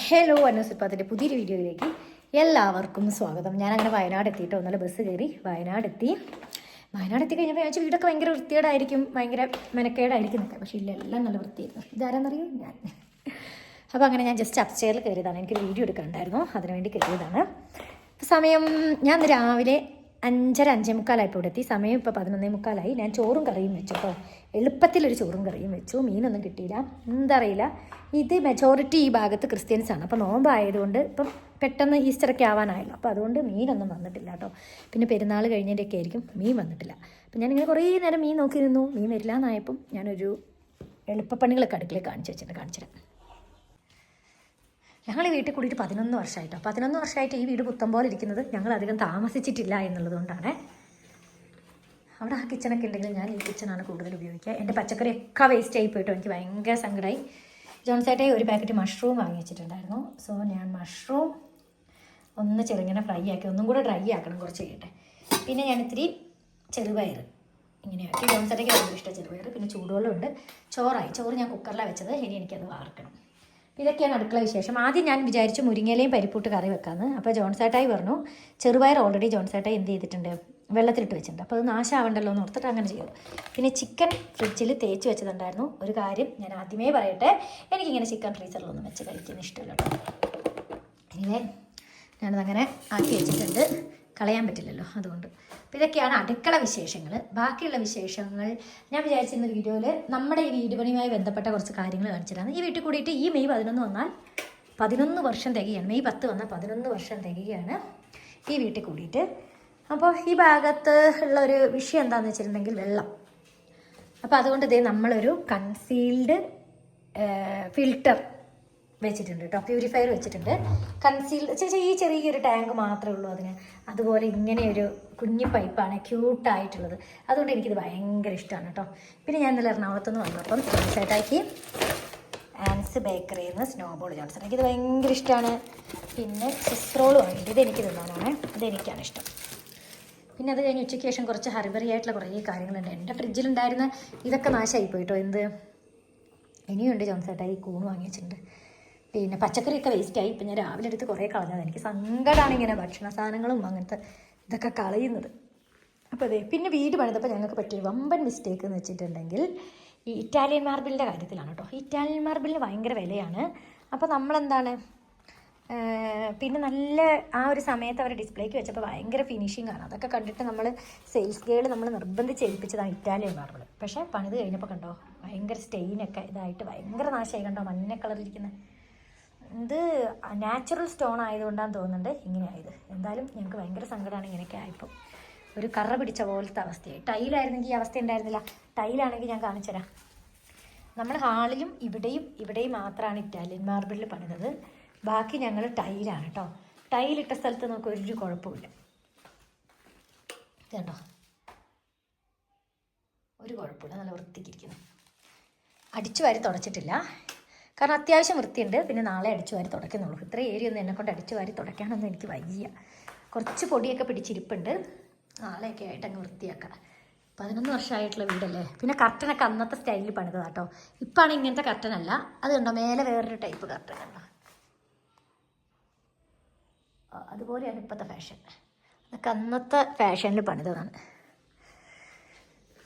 Hello അന്നസിപ്പാത്തിന്റെ പുതിയൊരു വീഡിയോയിലേക്ക് എല്ലാവർക്കും സ്വാഗതം. ഞാൻ അങ്ങനെ വയനാട് എത്തിയിട്ടോ ഒന്നല്ല ബസ് കയറി വയനാട് എത്തി. വയനാട് എത്തി കഴിഞ്ഞപ്പോൾ ഞാൻ വീടൊക്കെ ഭയങ്കര വൃത്തികേടായിരിക്കും ഭയങ്കര മെനക്കേടായിരിക്കും എന്നൊക്കെ. പക്ഷേ ഇല്ല എല്ലാം നല്ല വൃത്തിയായിരുന്നു. ഇതാരെന്നറിയോ? ഞാൻ. അപ്പോൾ അങ്ങനെ ഞാൻ ജസ്റ്റ് അപ്സ്റ്റെയറിൽ കയറിയതാണ്. എനിക്കൊരു വീഡിയോ എടുക്കാനുണ്ടായിരുന്നു. അതിനുവേണ്ടി കയറിയതാണ്. സമയം ഞാൻ രാവിലെ അഞ്ചര അഞ്ചേ മുക്കാലായപ്പോൾ ഇവിടെ എത്തി സമയം ഇപ്പോൾ പതിനൊന്നേ മുക്കാലായി. ഞാൻ ചോറും കറിയും വെച്ചു കേട്ടോ എളുപ്പത്തിലൊരു ചോറും കറിയും വെച്ചു. മീനൊന്നും കിട്ടിയില്ല. എന്തറിയില്ല ഇത് മെജോറിറ്റി ഈ ഭാഗത്ത് ക്രിസ്ത്യൻസാണ് അപ്പോൾ നോമ്പായതുകൊണ്ട് ഇപ്പം പെട്ടെന്ന് ഈസ്റ്ററൊക്കെ ആവാനായല്ലോ. അപ്പോൾ അതുകൊണ്ട് മീനൊന്നും വന്നിട്ടില്ല കേട്ടോ പിന്നെ പെരുന്നാൾ കഴിഞ്ഞതിന്റെയൊക്കെ ആയിരിക്കും മീൻ വന്നിട്ടില്ല. അപ്പം ഞാനിങ്ങനെ കുറേ നേരം മീൻ നോക്കിയിരുന്നു. മീൻ വരില്ല എന്നായപ്പം ഞാനൊരു എളുപ്പപ്പണികളൊക്കെ അടുക്കളയിൽ കാണിച്ചു വെച്ചിട്ടുണ്ട്. കാണിച്ചിട്ട് ഞങ്ങൾ ഈ വീട്ടിൽ കൂടിയിട്ട് പതിനൊന്ന് വർഷമായിട്ടോ പതിനൊന്ന് വർഷമായിട്ട് ഈ വീട് പുത്തം പോലെ ഇരിക്കുന്നത് ഞങ്ങൾ അധികം താമസിച്ചിട്ടില്ല എന്നുള്ളതുകൊണ്ടാണ്. അവിടെ ആ കിച്ചണൊക്കെ ഉണ്ടെങ്കിൽ ഞാൻ ഈ കിച്ചണാണ് കൂടുതൽ ഉപയോഗിക്കുക. എന്റെ പച്ചക്കറിയൊക്കെ വേസ്റ്റ് ആയി പോയിട്ടോ. എനിക്ക് ഭയങ്കര സങ്കടമായി ജോൺസേട്ടെ ഒരു പാക്കറ്റ് മഷ്റൂം വാങ്ങി വെച്ചിട്ടുണ്ടായിരുന്നു. സോ ഞാൻ മഷ്റൂം ഒന്ന് ചെറുങ്ങനെ ഫ്രൈ ആക്കി ഒന്നും കൂടെ ഡ്രൈ ആക്കണം കുറച്ച് കഴിയട്ടെ പിന്നെ ഞാൻ ഇത്തിരി ചെറുപയർ ഇങ്ങനെയാക്കി ജോൺസേട്ടയ്ക്ക് ഭയങ്കര ഇഷ്ടം ചെറുപയർ. പിന്നെ ചൂടുവെള്ളമുണ്ട്. ചോറായി. ചോറ് ഞാൻ കുക്കറിലാണ് വെച്ചത്. ഇനി എനിക്കത് വാർക്കണം. ഇതൊക്കെയാണ് അടുക്കള വിശേഷം. ആദ്യം ഞാൻ വിചാരിച്ചു മുരിങ്ങയിലയും പരിപ്പൂട്ട് കറി വെക്കാമെന്ന് അപ്പോൾ ജോൺസേട്ടായി പറഞ്ഞു ചെറുപയർ ഓൾറെഡി ജോൺസേട്ടായി എന്ത് ചെയ്തിട്ടുണ്ട്? വെള്ളത്തിലിട്ട് വെച്ചിട്ടുണ്ട്. അപ്പോൾ അത് നാശമാവണ്ടല്ലോ എന്ന് ഓർത്തിട്ട് അങ്ങനെ ചെയ്തു. പിന്നെ ചിക്കൻ ഫ്രിഡ്ജിൽ തേച്ച് വെച്ചതുണ്ടായിരുന്നു. ഒരു കാര്യം ഞാൻ ആദ്യമേ പറയട്ടെ. എനിക്കിങ്ങനെ ചിക്കൻ ഫ്രീസറിലൊന്നും വെച്ച് കഴിക്കുന്ന ഇഷ്ടമല്ല ഇനിവേ ഞാനതങ്ങനെ ആക്കി വെച്ചിട്ടുണ്ട്. കളയാൻ പറ്റില്ലല്ലോ അതുകൊണ്ട്. അപ്പോൾ ഇതൊക്കെയാണ് അടുക്കള വിശേഷങ്ങൾ ബാക്കിയുള്ള വിശേഷങ്ങൾ ഞാൻ വിചാരിച്ചിരുന്ന വീഡിയോയിൽ നമ്മുടെ ഈ വീട് പണിയുമായി ബന്ധപ്പെട്ട കുറച്ച് കാര്യങ്ങൾ കാണിച്ചിട്ടാണ്. ഈ വീട്ടിൽ കൂടിയിട്ട് ഈ മെയ് പതിനൊന്ന് വന്നാൽ പതിനൊന്ന് വർഷം തികയാണ്. മെയ് പത്ത് വന്നാൽ പതിനൊന്ന് വർഷം തികയാണ് ഈ വീട്ടിൽ കൂടിയിട്ട്. അപ്പോൾ ഈ ഭാഗത്ത് ഉള്ള ഒരു വിഷയം എന്താണെന്ന് വെച്ചിട്ടുണ്ടെങ്കിൽ വെള്ളം. അപ്പോൾ അതുകൊണ്ട് ഇതേ നമ്മളൊരു കൺസീൽഡ് ഫിൽട്ടർ വെച്ചിട്ടുണ്ട് കേട്ടോ പ്യൂരിഫയർ വെച്ചിട്ടുണ്ട്. കൺസീൽ ഈ ചെറിയൊരു ടാങ്ക് മാത്രമേ ഉള്ളൂ അതിന്. അതുപോലെ ഇങ്ങനെ ഒരു കുഞ്ഞു പൈപ്പാണ് ക്യൂട്ടായിട്ടുള്ളത് അതുകൊണ്ട് എനിക്കിത് ഭയങ്കര ഇഷ്ടമാണ് കേട്ടോ പിന്നെ ഞാൻ ഇന്നലെ എറണാകുളത്തുനിന്ന് വന്നപ്പം ജോൺസേട്ടാക്കി ആൻസ് ബേക്കറിയിൽ നിന്ന് സ്നോബോൾ ജോൺസൺ. എനിക്കിത് ഭയങ്കര ഇഷ്ടമാണ് പിന്നെ സിസ്ട്രോളും വാങ്ങിയിട്ട് ഇത് എനിക്ക് തിന്നാനാണ്. ഇതെനിക്കാണ് ഇഷ്ടം. പിന്നെ അത് കഴിഞ്ഞ് ഉച്ചയ്ക്ക് ശേഷം കുറച്ച് ഹർബറി ആയിട്ടുള്ള കുറേ കാര്യങ്ങളുണ്ട്. എന്റെ ഫ്രിഡ്ജിലുണ്ടായിരുന്ന ഇതൊക്കെ നാശമായി പോയിട്ടോ എന്ത്? ഇനിയുണ്ട് ജോൺസേട്ടാ ഈ കൂണ് വാങ്ങി വെച്ചിട്ടുണ്ട് പിന്നെ പച്ചക്കറിയൊക്കെ വേസ്റ്റായി ഇപ്പം ഞാൻ രാവിലെ എടുത്ത് കുറേ കളഞ്ഞത്. എനിക്ക് സങ്കടമാണ് ഇങ്ങനെ ഭക്ഷണ സാധനങ്ങളും അങ്ങനത്തെ ഇതൊക്കെ കളയുന്നത്. അപ്പോൾ അതെ പിന്നെ വീട് പണിതപ്പോൾ ഞങ്ങൾക്ക് പറ്റിയൊരു വമ്പൻ മിസ്റ്റേക്ക് എന്ന് വെച്ചിട്ടുണ്ടെങ്കിൽ ഈ ഇറ്റാലിയൻ മാർബിളിന്റെ കാര്യത്തിലാണ് കേട്ടോ. ഇറ്റാലിയൻ മാർബിളിന് ഭയങ്കര വിലയാണ്. അപ്പോൾ നമ്മളെന്താണ്? പിന്നെ നല്ല ആ ഒരു സമയത്ത് അവർ ഡിസ്പ്ലേക്ക് വെച്ചപ്പോൾ ഭയങ്കര ഫിനിഷിംഗ് ആണ്. അതൊക്കെ കണ്ടിട്ട് നമ്മൾ സെയിൽസ് ഗേൾ നമ്മൾ നിർബന്ധിച്ച് ഏൽപ്പിച്ചതാണ് ഇറ്റാലിയൻ മാർബിൾ പക്ഷേ പണിത് കഴിഞ്ഞപ്പോൾ കണ്ടോ? ഭയങ്കര സ്റ്റെയിനൊക്കെ ഇതായിട്ട് ഭയങ്കര നാശമായി കണ്ടോ? മഞ്ഞ കളറിലിരിക്കുന്ന ഇത് നാച്ചുറൽ സ്റ്റോൺ ആയതുകൊണ്ടാന്ന് തോന്നുന്നത് ഇങ്ങനെയായത് എന്തായാലും ഞങ്ങൾക്ക് ഭയങ്കര സങ്കടമാണ് ഇങ്ങനെയൊക്കെ ആയപ്പോൾ ഒരു കറ പിടിച്ച പോലത്തെ അവസ്ഥയായി. ടൈലായിരുന്നെങ്കിൽ ഈ അവസ്ഥ ഉണ്ടായിരുന്നില്ല. ടൈലാണെങ്കിൽ ഞാൻ കാണിച്ചുതരാം. നമ്മൾ ഹാളിലും ഇവിടെയും ഇവിടെയും മാത്രമാണ് ഇറ്റാലിയൻ മാർബിളിൽ പണിതത്. ബാക്കി ഞങ്ങൾ ടൈലാണ് കേട്ടോ ടൈലിട്ട സ്ഥലത്ത് നമുക്ക് ഒരു കുഴപ്പമില്ല. കണ്ടോ? ഒരു കുഴപ്പമില്ല. നല്ല വൃത്തിക്കിരിക്കുന്നു അടിച്ചു വാരി തുടച്ചിട്ടില്ല. കാരണം അത്യാവശ്യം വൃത്തിയുണ്ട്. പിന്നെ നാളെ അടിച്ചു വാരി തുടയ്ക്കുന്നുള്ളൂ. ഇത്ര ഏരിയ ഒന്നും എന്നെ കൊണ്ട് അടിച്ചു വാരി തുടയ്ക്കാനൊന്നും എനിക്ക് വയ്യ. കുറച്ച് പൊടിയൊക്കെ പിടിച്ചിരിപ്പുണ്ട്. നാളെയൊക്കെ ആയിട്ട് അങ്ങ് വൃത്തിയാക്കാം. പതിനൊന്ന് വർഷമായിട്ടുള്ള വീടല്ലേ? പിന്നെ കർട്ടനൊക്കെ അന്നത്തെ സ്റ്റൈലിൽ പണിതാ കേട്ടോ ഇപ്പാണ് ഇങ്ങനത്തെ കർട്ടനല്ല. അത് കണ്ടോ? മേലെ വേറൊരു ടൈപ്പ് കർട്ടൻ കണ്ടോ? അതുപോലെയാണ് ഇപ്പോഴത്തെ ഫാഷൻ. അതൊക്കെ അന്നത്തെ ഫാഷനിൽ പണിതതാണ്.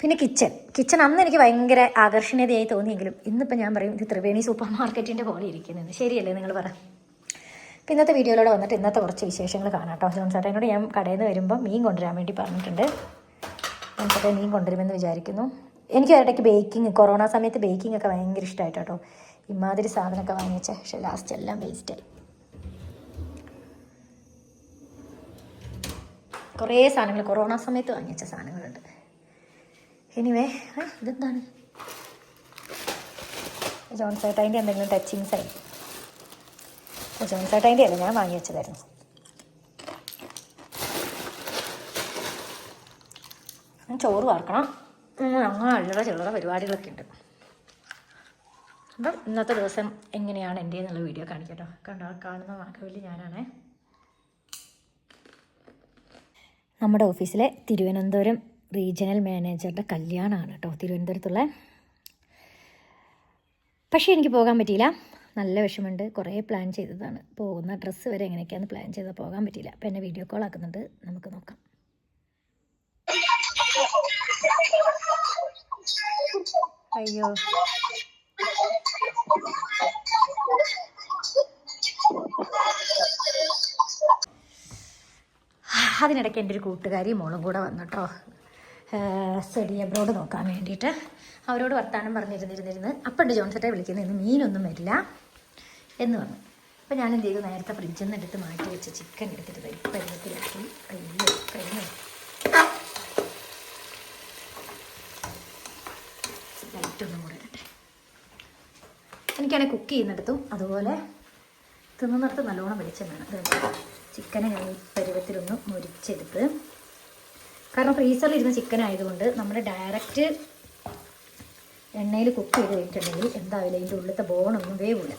പിന്നെ കിച്ചൺ കിച്ചൺ അന്ന് എനിക്ക് ഭയങ്കര ആകർഷണീയതയായി തോന്നിയെങ്കിലും ഇന്നിപ്പോൾ ഞാൻ പറയും ഇത് ത്രിവേണി സൂപ്പർ മാർക്കറ്റിന്റെ പോലെ ഇരിക്കുന്നത് ശരിയല്ലേ നിങ്ങൾ പറ. അപ്പം ഇന്നത്തെ വീഡിയോയിലൂടെ വന്നിട്ട് ഇന്നത്തെ കുറച്ച് വിശേഷങ്ങൾ കാണാം കേട്ടോ. ജോൺ ചേട്ടനോട് ഞാൻ കടയിൽ നിന്ന് വരുമ്പോൾ മീൻ കൊണ്ടുവരാൻ വേണ്ടി പറഞ്ഞിട്ടുണ്ട്. ഞാൻ ചേട്ടൻ മീൻ കൊണ്ടുവരുമെന്ന് വിചാരിക്കുന്നു. എനിക്ക് ഇടയ്ക്ക് ബേക്കിംഗ് കൊറോണ സമയത്ത് ബേക്കിംഗ് ഒക്കെ ഭയങ്കര ഇഷ്ടമായിട്ടോ കേട്ടോ. ഇമാതിരി സാധനമൊക്കെ വാങ്ങിച്ച പക്ഷേ ലാസ്റ്റ് എല്ലാം വേസ്റ്റായി കുറേ സാധനങ്ങൾ കൊറോണ സമയത്ത് വാങ്ങിച്ച സാധനങ്ങളുണ്ട്. എനിവേ ഇതെന്താണ്? ജോൺ സേട്ടായിന്റെ എന്തെങ്കിലും ടച്ചിങ്സ് ആയി. ജോൺ സേട്ടായിന്റെ അല്ല ഞാൻ വാങ്ങി വെച്ചതായിരുന്നു. ചോറ് വാർക്കണം. അങ്ങനെ അല്ലറ ചില്ലറ പരിപാടികളൊക്കെ ഉണ്ട്. അപ്പം ഇന്നത്തെ ദിവസം എങ്ങനെയാണ് എന്റെ എന്നുള്ള വീഡിയോ കാണിക്കട്ടോ. കണ്ടോ കാണുന്ന മാക്കവിൽ ഞാനാണേ. നമ്മുടെ ഓഫീസിലെ തിരുവനന്തപുരം റീജിയണൽ മാനേജറുടെ കല്യാണമാണ് കേട്ടോ തിരുവനന്തപുരത്തുള്ള. പക്ഷേ എനിക്ക് പോകാൻ പറ്റിയില്ല. നല്ല വിഷമമുണ്ട്. കുറേ പ്ലാൻ ചെയ്തതാണ്. പോകുന്ന ഡ്രസ്സ് വരെ എങ്ങനെയൊക്കെയാണെന്ന് പ്ലാൻ ചെയ്താൽ പോകാൻ പറ്റിയില്ല. അപ്പം എന്നെ വീഡിയോ കോൾ ആക്കുന്നുണ്ട്. നമുക്ക് നോക്കാം. അയ്യോ. അതിനിടയ്ക്ക് എന്റെ ഒരു കൂട്ടുകാരി മോളും കൂടെ വന്നിട്ടോ സ്റ്റഡി അബ്രോഡ് നോക്കാൻ വേണ്ടിയിട്ട് അവരോട് വർത്താനം പറഞ്ഞിരുന്നിരുന്നിരുന്ന്. അപ്പണ്ട് ജോൺസെട്ടെ വിളിക്കുന്നത് ഇന്ന് മീനൊന്നും വരില്ല. എന്ന് പറഞ്ഞു. അപ്പോൾ ഞാൻ എന്ത് ചെയ്തു? നേരത്തെ ഫ്രിഡ്ജിൽ നിന്ന് എടുത്ത് മാറ്റി വെച്ച് ചിക്കൻ എടുത്തിട്ട് ദേ പരുവത്തിലാക്കി അയ്യോ കഴിഞ്ഞു ലൈറ്റൊന്നും കൂടെ ഇടട്ടെ എനിക്കാണെങ്കിൽ കുക്ക് ചെയ്യുന്നിടത്തും. അതുപോലെ തിന്നുന്നിടത്ത് നല്ലോണം വെളിച്ചം വേണം. ചിക്കനെ ഞാൻ ഈ പരുവത്തിലൊന്ന് മുരിച്ചെടുത്ത് കാരണം ഫ്രീസറിൽ ഇരുന്ന ചിക്കൻ ആയതുകൊണ്ട് നമ്മൾ ഡയറക്റ്റ് എണ്ണയിൽ കുക്ക് ചെയ്ത് കഴിഞ്ഞിട്ടുണ്ടെങ്കിൽ എന്താവില്ല ഇതിന്റെ ഉള്ളിലത്തെ ബോണൊന്നും വേവില്ല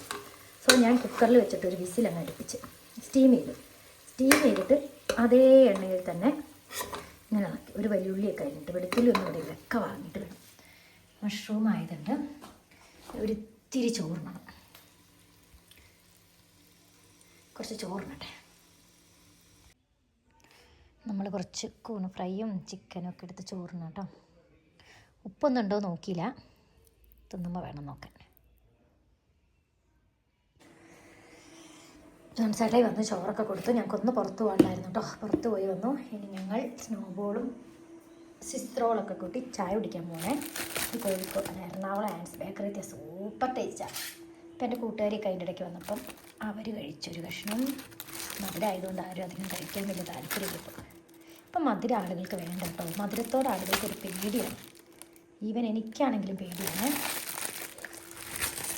സോ ഞാൻ കുക്കറിൽ വെച്ചിട്ട് ഒരു വിസിൽ അങ്ങ് അടുപ്പിച്ച് സ്റ്റീം ചെയ്തു. സ്റ്റീം ചെയ്തിട്ട് അതേ എണ്ണയിൽ തന്നെ ഇങ്ങനെ ആക്കി. ഒരു വലിയുള്ളിയൊക്കെ കഴിഞ്ഞിട്ട് വെളുത്തുള്ളി ഒന്നും ഇവിടെ ഇല്ല. ഒക്കെ വാങ്ങിയിട്ട് വേണം മഷ്റൂം ആയതുകൊണ്ട് ഒരു ഇത്തിരി ചോറിനണം കുറച്ച് ചോറിനട്ടെ നമ്മൾ കുറച്ച് കൂൺ ഫ്രൈയും ചിക്കനും ഒക്കെ എടുത്ത് ചോറിന് കേട്ടോ. ഉപ്പൊന്നും ഉണ്ടോ നോക്കിയില്ല. തിന്നുമ്പോൾ വേണം നോക്കാൻ. ജോൺസേട്ടായി വന്ന് ചോറൊക്കെ കൊടുത്തു. ഞങ്ങൾക്കൊന്ന് പുറത്ത് പോകണ്ടായിരുന്നു കേട്ടോ. പുറത്ത് പോയി വന്നു. ഇനി ഞങ്ങൾ സ്നോബോളും സിസ്ത്രോളൊക്കെ കൂട്ടി ചായ കുടിക്കാൻ പോണേ. കോഴിക്കോട് എറണാകുളം ബേക്കറി ബേക്കറിത്തെ സൂപ്പർ ടേസ്റ്റാണ് ഇപ്പം എന്റെ കൂട്ടുകാരിയൊക്കെ അതിന്റെ ഇടയ്ക്ക് വന്നപ്പം അവർ കഴിച്ചൊരു കഷ്ണം. മധുരമായതുകൊണ്ട് ആരും അധികം കഴിക്കാൻ വലിയ താല്പര്യമില്ല ഇപ്പം മധുരം ആളുകൾക്ക് വേണ്ട കേട്ടോ. മധുരത്തോട് ആളുകൾക്ക് ഒരു പേടിയാണ്. ഈവൻ എനിക്കാണെങ്കിലും പേടിയാണ്.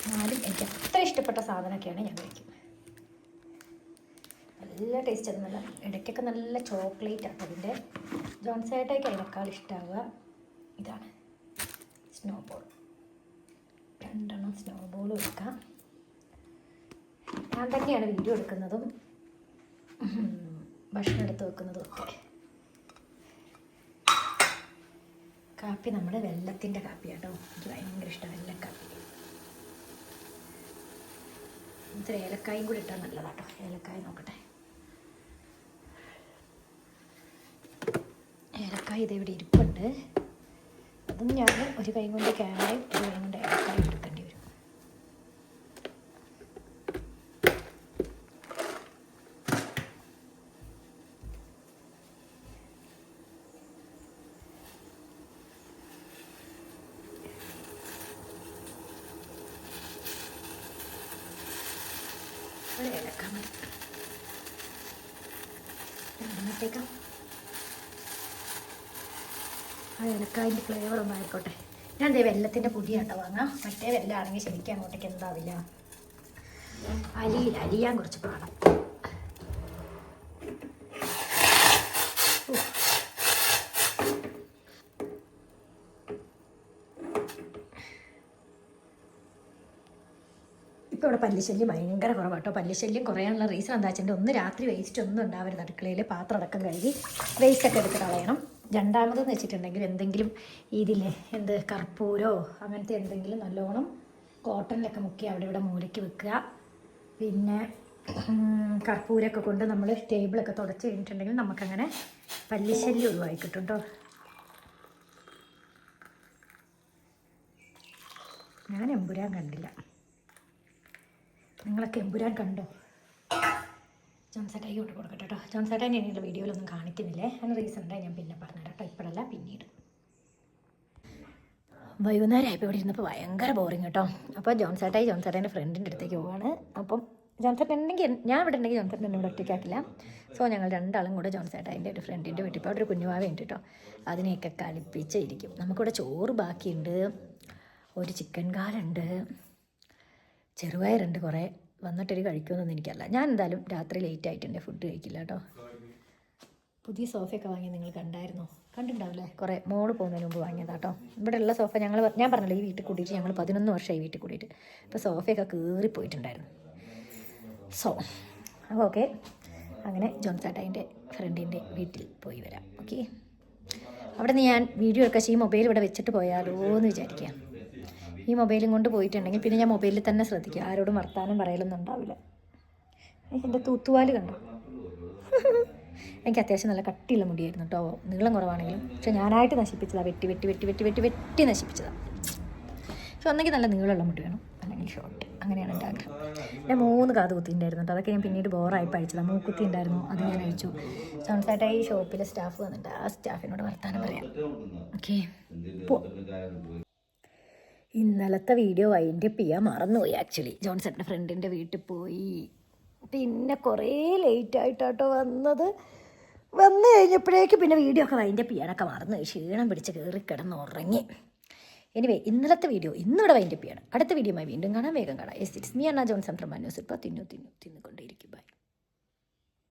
എന്നാലും എനിക്ക് അത്ര ഇഷ്ടപ്പെട്ട സാധനമൊക്കെയാണ് ഞാൻ കഴിക്കും. നല്ല ടേസ്റ്റ് അത് നല്ല ഇടയ്ക്കൊക്കെ നല്ല ചോക്ലേറ്റ് ആണ് അതിന്റെ. ജോൺസേട്ടയ്ക്ക് അതിനേക്കാൾ ഇഷ്ടമാവുക ഇതാണ്. സ്നോബോൾ രണ്ടെണ്ണം സ്നോബോൾ വെക്കാം. ഞാൻ തന്നെയാണ് വീഡിയോ എടുക്കുന്നതും ഭക്ഷണം എടുത്ത് വെക്കുന്നതും ഒക്കെ. കാപ്പി നമ്മുടെ വെല്ലത്തിന്റെ കാപ്പിയാട്ടോ എനിക്ക് ഭയങ്കര ഇഷ്ടം വെല്ലക്കാപ്പി ഇത്ര ഏലക്കായും കൂടി ഇട്ടാൽ നല്ലതാട്ടോ ഏലക്കായ നോക്കട്ടെ. ഏലക്കായ ഇതെവിടെ ഇരിപ്പുണ്ട്. അതും ഞാൻ ഒരു കൈ കൊണ്ട് ക്യാമറയും ഒരു കൈ കൊണ്ട് ഏലക്കായ എടുക്കേണ്ടി വരും ഒരു ഏലക്കായ മതി രണ്ടെണ്ണത്തേക്കാം ആ ഏലക്കായന്റെ ഫ്ലേവർ ഒന്ന് ആയിക്കോട്ടെ. ഞാൻ ദേ വെല്ലത്തിന്റെ പൊടിയാട്ടോ വാങ്ങാം. മറ്റേ വെല്ലാണെങ്കിൽ ശരിക്കും അങ്ങോട്ടേക്ക് എന്താവില്ല. അലിയില്ല അലിയാൻ കുറച്ച് പാടാം. ഇപ്പോൾ ഇവിടെ പല്ലിശല്യം ഭയങ്കര കുറവാട്ടോ. പല്ലിശല്യം കുറയാനുള്ള റീസൺ എന്താ വെച്ചാൽ ഒന്ന് രാത്രി വേസ്റ്റ് ഒന്നും ഉണ്ടാവരുത്. അടുക്കളയിൽ പാത്രം അടക്കം കഴുകി വേസ്റ്റൊക്കെ എടുത്ത് കളയണം. രണ്ടാമതെന്ന് വെച്ചിട്ടുണ്ടെങ്കിൽ എന്തെങ്കിലും ഇതിൽ എന്ത് കർപ്പൂരോ അങ്ങനത്തെ എന്തെങ്കിലും നല്ലോണം കോട്ടണിലൊക്കെ മുക്കി അവിടെ ഇവിടെ മൂലയ്ക്ക് വെക്കുക. പിന്നെ കർപ്പൂരൊക്കെ കൊണ്ട് നമ്മൾ ടേബിളൊക്കെ തുടച്ച് കഴിഞ്ഞിട്ടുണ്ടെങ്കിൽ നമുക്കങ്ങനെ പല്ലിശല്യം ഒഴിവായി കിട്ടും കേട്ടോ ഞാൻ എമ്പുരാൻ കണ്ടില്ല. നിങ്ങളൊക്കെ എമ്പുരാൻ കണ്ടോ? ജോൺസേട്ടായി കൊണ്ട് കൊടുക്കട്ടെ കേട്ടോ. ജോൺസേട്ടായി ഞാൻ നിങ്ങളുടെ വീഡിയോയിലൊന്നും കാണിക്കുന്നില്ലേ? അതിന് റീസൺ ഉണ്ടായി ഞാൻ പിന്നെ പറഞ്ഞുതരാം കേട്ടോ. ഇപ്പോഴല്ല പിന്നീട്. വൈകുന്നേരമായപ്പോൾ ഇവിടെ ഇരുന്നപ്പോൾ ഭയങ്കര ബോറിങ് കേട്ടോ. അപ്പോൾ ജോൺസേട്ടായി ജോൺസേട്ടന്റെ ഫ്രണ്ടിന്റെ അടുത്തേക്ക് പോവാണ്. അപ്പം ജോൺസേട്ടൻ ഉണ്ടെങ്കിൽ ഞാൻ ഇവിടെ ഉണ്ടെങ്കിൽ ജോൺസേട്ടൻ എന്നെ ഇവിടെ ഒറ്റയ്ക്കാക്കില്ല. സോ ഞങ്ങൾ രണ്ടാളും കൂടെ ജോൺസേട്ടായിന്റെ ഒരു ഫ്രണ്ടിന്റെ വീട്ടിൽ ഇപ്പോൾ അവിടെ ഒരു കുഞ്ഞുവാവയുണ്ട് കേട്ടോ. അതിനെയൊക്കെ കളിപ്പിച്ചിരിക്കും നമുക്കിവിടെ ചോറ് ബാക്കിയുണ്ട്. ഒരു ചിക്കൻ കാലുണ്ട്. ചെറുപയറുണ്ട് കുറേ. വന്നിട്ടൊരു കഴിക്കുമെന്നൊന്നും എനിക്കല്ല ഞാൻ എന്തായാലും രാത്രി ലേറ്റ് ആയിട്ടുണ്ട് ഫുഡ് കഴിക്കില്ല കേട്ടോ. പുതിയ സോഫയൊക്കെ വാങ്ങി നിങ്ങൾ കണ്ടായിരുന്നോ? കണ്ടിട്ടുണ്ടാവില്ലേ? കുറേ മോൾ പോകുന്നതിന് മുമ്പ് വാങ്ങിയതാട്ടോ ഇവിടെ ഉള്ള സോഫ ഞങ്ങൾ ഞാൻ പറഞ്ഞല്ലോ ഈ വീട്ടിൽ കൂടിയിട്ട് ഞങ്ങൾ പതിനൊന്ന് വർഷമായി വീട്ടിൽ കൂടിയിട്ട്. ഇപ്പോൾ സോഫയൊക്കെ കീറിപ്പോയിട്ടുണ്ടായിരുന്നു സോ അപ്പോൾ ഓക്കെ അങ്ങനെ ജോൺ ചേട്ടായിന്റെ ഫ്രണ്ടിന്റെ വീട്ടിൽ പോയി വരാം. ഓക്കെ അവിടെ നിന്ന് ഞാൻ വീഡിയോ ഒക്കെ ചെയ്യും മൊബൈൽ ഇവിടെ വെച്ചിട്ട് പോയാലോ എന്ന് വിചാരിക്കുക ഈ മൊബൈലും കൊണ്ട് പോയിട്ടുണ്ടെങ്കിൽ പിന്നെ ഞാൻ മൊബൈലിൽ തന്നെ ശ്രദ്ധിക്കും. ആരോടും വർത്താനം പറയലൊന്നും ഉണ്ടാവില്ല. എന്റെ തൂത്തുവാൽ കണ്ടോ? എനിക്ക് അത്യാവശ്യം നല്ല കട്ടിയുള്ള മുടിയായിരുന്നു കേട്ടോ നീളം കുറവാണെങ്കിലും. പക്ഷെ ഞാനായിട്ട് നശിപ്പിച്ചതാണ് വെട്ടി വെട്ടി വെട്ടി വെട്ടി വെട്ടി വെട്ടി നശിപ്പിച്ചതാണ് പക്ഷെ ഒന്നെങ്കിൽ നല്ല നീളമുള്ള മുടി വേണം. അല്ലെങ്കിൽ ഷോർട്ട് അങ്ങനെയാണ് എന്റെ ആഗ്രഹം. ഞാൻ മൂന്ന് കാത് കുത്തി ഉണ്ടായിരുന്നു കേട്ടോ അതൊക്കെ ഞാൻ പിന്നീട് ബോറായി പഠിച്ചതാണ് മൂക്കുത്തി ഉണ്ടായിരുന്നു. അത് ഞാൻ അയച്ചു സൺസെറ്റ് ഈ ഷോപ്പിലെ സ്റ്റാഫ് വന്നിട്ട് ആ സ്റ്റാഫിനോട് വർത്താനം പറയാം. ഓക്കെ ഇന്നലത്തെ വീഡിയോ വൈൻഡപ്പ് ചെയ്യാൻ മറന്നുപോയി ആക്ച്വലി ജോൺസന്റെ ഫ്രണ്ടിന്റെ വീട്ടിൽ പോയി. പിന്നെ കുറേ ലേറ്റ് ആയിട്ടാട്ടോ വന്നത്. വന്നു കഴിഞ്ഞപ്പോഴേക്ക് പിന്നെ വീഡിയോ ഒക്കെ വൈൻഡപ്പ് ചെയ്യാനൊക്കെ മറന്നു പോയി. ക്ഷീണം പിടിച്ച് കയറി കിടന്ന് ഉറങ്ങി. എനിവേ ഇന്നലത്തെ വീഡിയോ ഇന്നിവിടെ വൈൻഡപ്പ് ചെയ്യണം. അടുത്ത വീഡിയോയുമായി വീണ്ടും കാണാം. വേഗം കാണാം. Yes it's me Anna Johnson from news ഇപ്പോൾ തിന്നു തിന്നു തിന്നുകൊണ്ടേയിരിക്കും ബൈ